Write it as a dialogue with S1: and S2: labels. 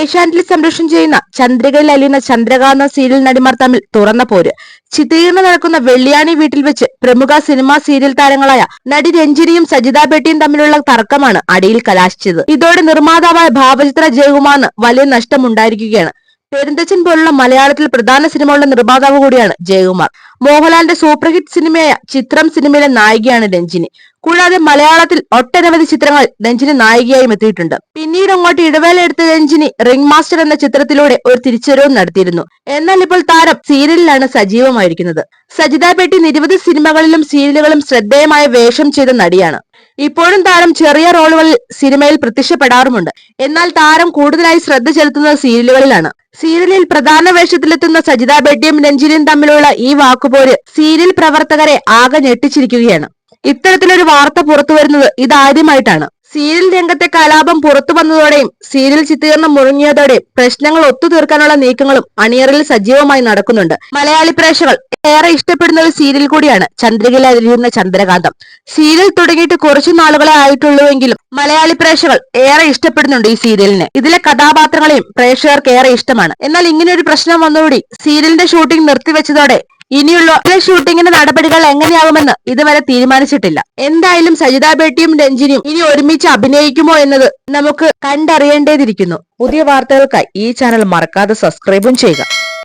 S1: ഏഷ്യാനെറ്റിൽ സംരക്ഷണം ചെയ്യുന്ന ചന്ദ്രികയിൽ അലിയുന്ന ചന്ദ്രകാന്ത സീരിയൽ നടിമാർ തമ്മിൽ തുറന്ന പോര്. ചിത്രീകരണം നടക്കുന്ന വെള്ളിയാണി വീട്ടിൽ വെച്ച് പ്രമുഖ സിനിമാ സീരിയൽ താരങ്ങളായ നടി രഞ്ജിനിയും സജിത ബെട്ടിയും തമ്മിലുള്ള തർക്കമാണ് അടിയിൽ കലാശിച്ചത്. ഇതോടെ നിർമ്മാതാവായ ഭാവചിത്ര ജയകുമാറിന് വലിയ നഷ്ടമുണ്ടായിരിക്കുകയാണ്. പെരുന്തച്ചൻ പോലുള്ള മലയാളത്തിൽ പ്രധാന സിനിമകളുടെ നിർമ്മാതാവ് കൂടിയാണ് ജയകുമാർ. മോഹൻലാലിന്റെ സൂപ്പർ ഹിറ്റ് സിനിമയായ ചിത്രം സിനിമയിലെ നായികയാണ് രഞ്ജിനി. കൂടാതെ മലയാളത്തിൽ ഒട്ടനവധി ചിത്രങ്ങൾ രഞ്ജിനി നായികയായും എത്തിയിട്ടുണ്ട്. പിന്നീട് അങ്ങോട്ട് ഇടവേള എടുത്ത രഞ്ജിനി റിംഗ് മാസ്റ്റർ എന്ന ചിത്രത്തിലൂടെ ഒരു തിരിച്ചുവരവും നടത്തിയിരുന്നു. എന്നാൽ ഇപ്പോൾ താരം സീരിയലിലാണ് സജീവമായിരിക്കുന്നത്. സജിത പെട്ടി നിരവധി സിനിമകളിലും സീരിയലുകളും ശ്രദ്ധേയമായ വേഷം ചെയ്ത നടിയാണ്. ഇപ്പോഴും താരം ചെറിയ റോളുകളിൽ സിനിമയിൽ പ്രത്യക്ഷപ്പെടാറുമുണ്ട്. എന്നാൽ താരം കൂടുതലായി ശ്രദ്ധ ചെലുത്തുന്നത് സീരിയലുകളിലാണ്. സീരിയലിൽ പ്രധാന വേഷത്തിലെത്തുന്ന സജിത ബെഡ്ഡിയും രഞ്ജിനിയും തമ്മിലുള്ള ഈ വാക്കുപോര് സീരിയൽ പ്രവർത്തകരെ ആകെ ഞെട്ടിച്ചിരിക്കുകയാണ്. ഇത്തരത്തിലൊരു വാർത്ത പുറത്തുവരുന്നത് ഇതാദ്യമായിട്ടാണ്. സീരിയൽ രംഗത്തെ കലാപം പുറത്തു വന്നതോടെയും സീരിയൽ ചിത്രീകരണം മുഴങ്ങിയതോടെയും പ്രശ്നങ്ങൾ ഒത്തുതീർക്കാനുള്ള നീക്കങ്ങളും അണിയറിൽ സജീവമായി നടക്കുന്നുണ്ട്. മലയാളി പ്രേക്ഷകർ ഏറെ ഇഷ്ടപ്പെടുന്ന ഒരു സീരിയൽ കൂടിയാണ് ചന്ദ്രികയിൽ അരിയുന്ന ചന്ദ്രകാന്തം. സീരിയൽ തുടങ്ങിയിട്ട് കുറച്ചു നാളുകളെ ആയിട്ടുള്ളൂവെങ്കിലും മലയാളി പ്രേക്ഷകർ ഏറെ ഇഷ്ടപ്പെടുന്നുണ്ട് ഈ സീരിയലിനെ. ഇതിലെ കഥാപാത്രങ്ങളെയും പ്രേക്ഷകർക്ക് ഏറെ ഇഷ്ടമാണ്. എന്നാൽ ഇങ്ങനെ ഒരു പ്രശ്നം വന്നുകൂടി സീരിയലിന്റെ ഷൂട്ടിംഗ് നിർത്തിവെച്ചതോടെ ഇനിയുള്ള ഷൂട്ടിങ്ങിന്റെ നടപടികൾ എങ്ങനെയാകുമെന്ന് ഇതുവരെ തീരുമാനിച്ചിട്ടില്ല. എന്തായാലും സജിത ബേട്ടിയും രഞ്ജിനിയും ഇനി ഒരുമിച്ച് അഭിനയിക്കുമോ എന്നത് നമുക്ക് കണ്ടറിയേണ്ടതിരിക്കുന്നു. പുതിയ വാർത്തകൾക്കായി ഈ ചാനൽ മറക്കാതെ സബ്സ്ക്രൈബും ചെയ്യുക.